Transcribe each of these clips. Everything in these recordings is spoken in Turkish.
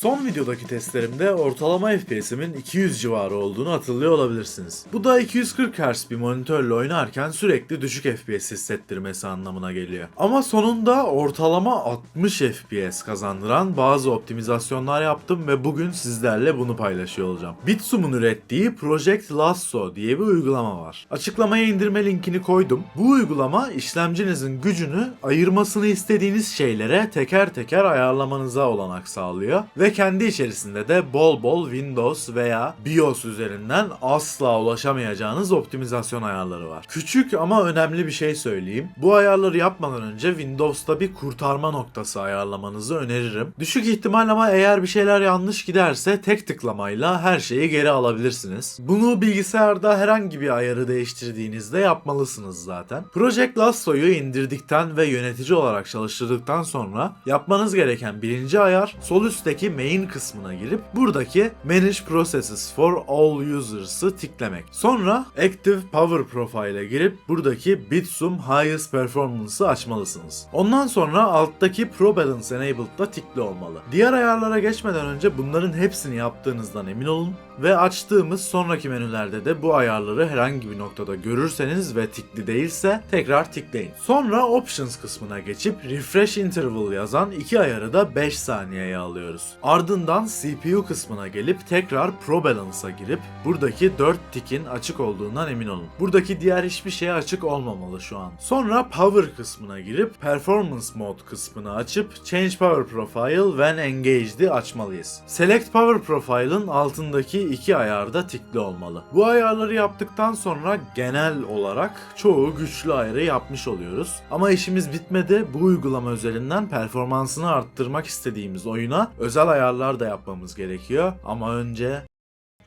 Son videodaki testlerimde ortalama FPS'imin 200 civarı olduğunu hatırlıyor olabilirsiniz. Bu da 240 Hz bir monitörle oynarken sürekli düşük FPS hissettirmesi anlamına geliyor. Ama sonunda ortalama 60 FPS kazandıran bazı optimizasyonlar yaptım ve bugün sizlerle bunu paylaşıyor olacağım. Bitsum'un ürettiği Project Lasso diye bir uygulama var. Açıklamaya indirme linkini koydum. Bu uygulama işlemcinizin gücünü ayırmasını istediğiniz şeylere teker teker ayarlamanıza olanak sağlıyor ve kendi içerisinde de bol bol Windows veya BIOS üzerinden asla ulaşamayacağınız optimizasyon ayarları var. Küçük ama önemli bir şey söyleyeyim. Bu ayarları yapmadan önce Windows'ta bir kurtarma noktası ayarlamanızı öneririm. Düşük ihtimal ama eğer bir şeyler yanlış giderse tek tıklamayla her şeyi geri alabilirsiniz. Bunu bilgisayarda herhangi bir ayarı değiştirdiğinizde yapmalısınız zaten. Project Lasso'yu indirdikten ve yönetici olarak çalıştırdıktan sonra yapmanız gereken birinci ayar sol üstteki main kısmına girip buradaki Manage Processes for All Users'ı tiklemek. Sonra Active Power Profile'e girip buradaki Bitsum Highest Performance'ı açmalısınız. Ondan sonra alttaki Pro Balance Enabled'da tikli olmalı. Diğer ayarlara geçmeden önce bunların hepsini yaptığınızdan emin olun ve açtığımız sonraki menülerde de bu ayarları herhangi bir noktada görürseniz ve tikli değilse tekrar tikleyin. Sonra Options kısmına geçip Refresh Interval yazan iki ayarı da 5 saniyeye alıyoruz. Ardından CPU kısmına gelip tekrar Pro Balance'a girip buradaki 4 tikin açık olduğundan emin olun. Buradaki diğer hiçbir şey açık olmamalı şu an. Sonra Power kısmına girip Performance Mode kısmını açıp Change Power Profile when Engaged'i açmalıyız. Select Power Profile'ın altındaki iki ayarda tikli olmalı. Bu ayarları yaptıktan sonra genel olarak çoğu güçlü ayarı yapmış oluyoruz. Ama işimiz bitmedi. Bu uygulama üzerinden performansını arttırmak istediğimiz oyuna özel ayarlar da yapmamız gerekiyor. Ama önce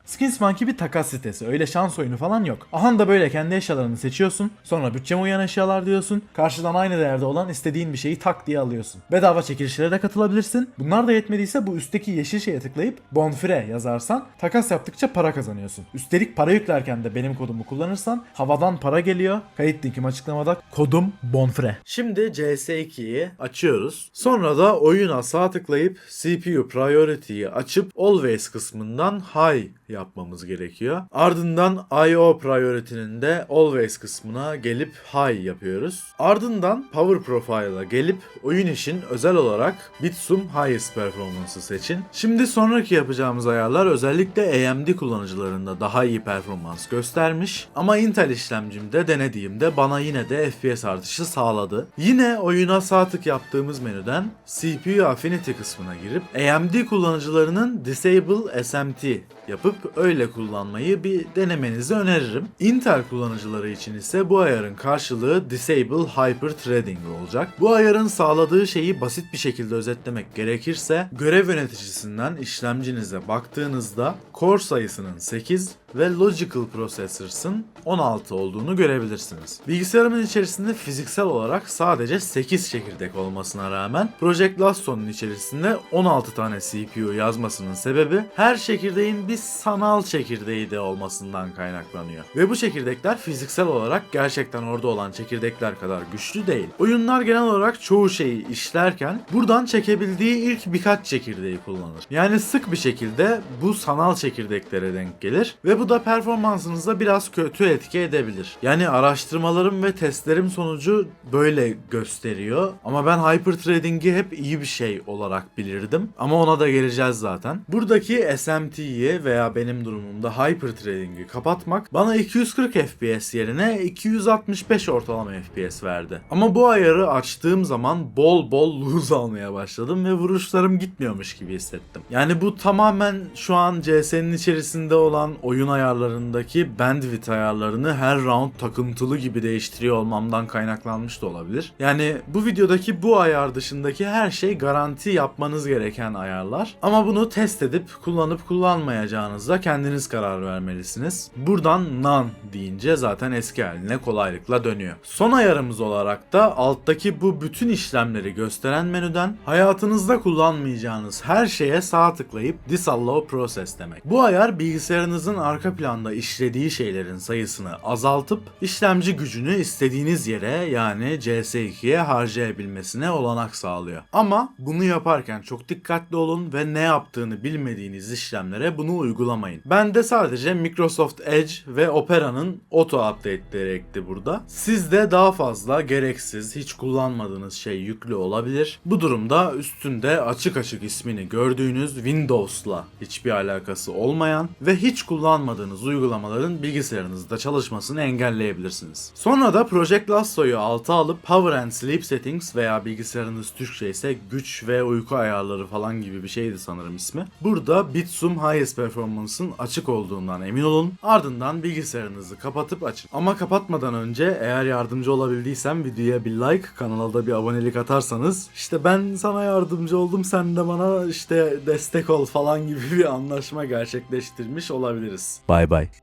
Skins Monkey bir takas sitesi. Öyle şans oyunu falan yok. Ahan da böyle kendi eşyalarını seçiyorsun. Sonra bütçeme uyan eşyalar diyorsun. Karşıdan aynı değerde olan istediğin bir şeyi tak diye alıyorsun. Bedava çekilişlere de katılabilirsin. Bunlar da yetmediyse bu üstteki yeşil şeye tıklayıp Bonfire yazarsan takas yaptıkça para kazanıyorsun. Üstelik para yüklerken de benim kodumu kullanırsan havadan para geliyor. Kayıt linkim açıklamada. Kodum Bonfire. Şimdi CS2'yi açıyoruz. Sonra da oyuna sağ tıklayıp CPU Priority'yi açıp Always kısmından High yapmamız gerekiyor. Ardından IO Priority'nin de Always kısmına gelip High yapıyoruz. Ardından Power Profile'a gelip oyun için özel olarak Bitsum Highest Performance'ı seçin. Şimdi sonraki yapacağımız ayarlar özellikle AMD kullanıcılarında daha iyi performans göstermiş ama Intel işlemcimde denediğimde bana yine de FPS artışı sağladı. Yine oyuna sağ tık yaptığımız menüden CPU Affinity kısmına girip AMD kullanıcılarının Disable SMT yapıp öyle kullanmayı bir denemenizi öneririm. Intel kullanıcıları için ise bu ayarın karşılığı Disable Hyper Threading olacak. Bu ayarın sağladığı şeyi basit bir şekilde özetlemek gerekirse görev yöneticisinden işlemcinize baktığınızda core sayısının 8 ve Logical Processors'ın 16 olduğunu görebilirsiniz. Bilgisayarımın içerisinde fiziksel olarak sadece 8 çekirdek olmasına rağmen Project Lasso'nun içerisinde 16 tane CPU yazmasının sebebi her çekirdeğin bir sanal çekirdeği de olmasından kaynaklanıyor. Ve bu çekirdekler fiziksel olarak gerçekten orada olan çekirdekler kadar güçlü değil. Oyunlar genel olarak çoğu şeyi işlerken buradan çekebildiği ilk birkaç çekirdeği kullanır. Yani sık bir şekilde bu sanal çekirdeklere denk gelir ve bu da performansınıza biraz kötü etki edebilir. Yani araştırmalarım ve testlerim sonucu böyle gösteriyor. Ama ben hyperthreading'i hep iyi bir şey olarak bilirdim. Ama ona da geleceğiz zaten. Buradaki SMT'yi veya benim durumumda hyperthreading'i kapatmak bana 240 FPS yerine 265 ortalama FPS verdi. Ama bu ayarı açtığım zaman bol bol lose almaya başladım ve vuruşlarım gitmiyormuş gibi hissettim. Yani bu tamamen şu an CS'nin içerisinde olan oyun ayarlarındaki bandwidth ayarlarını her round takıntılı gibi değiştiriyor olmamdan kaynaklanmış da olabilir. Yani bu videodaki bu ayar dışındaki her şey garanti yapmanız gereken ayarlar. Ama bunu test edip kullanıp kullanmayacağınızda kendiniz karar vermelisiniz. Buradan none deyince zaten eski haline kolaylıkla dönüyor. Son ayarımız olarak da alttaki bu bütün işlemleri gösteren menüden hayatınızda kullanmayacağınız her şeye sağ tıklayıp Disallow Process demek. Bu ayar bilgisayarınızın arka arka planda işlediği şeylerin sayısını azaltıp işlemci gücünü istediğiniz yere yani CS2'ye harcayabilmesine olanak sağlıyor. Ama bunu yaparken çok dikkatli olun ve ne yaptığını bilmediğiniz işlemlere bunu uygulamayın. Ben de sadece Microsoft Edge ve Opera'nın auto update'leri ekli burada. Sizde daha fazla gereksiz, hiç kullanmadığınız şey yüklü olabilir. Bu durumda üstünde açık açık ismini gördüğünüz Windows'la hiçbir alakası olmayan ve hiç kullanmadığınız uygulamaların bilgisayarınızda çalışmasını engelleyebilirsiniz. Sonra da Project Lasso'yu alta alıp Power and Sleep Settings veya bilgisayarınız Türkçe ise güç ve uyku ayarları falan gibi bir şeydi sanırım ismi. Burada Bitsum Highest Performance'ın açık olduğundan emin olun. Ardından bilgisayarınızı kapatıp açın. Ama kapatmadan önce eğer yardımcı olabildiysem videoya bir like, kanala da bir abonelik atarsanız işte ben sana yardımcı oldum sen de bana işte destek ol falan gibi bir anlaşma gerçekleştirmiş olabiliriz. Bye bye.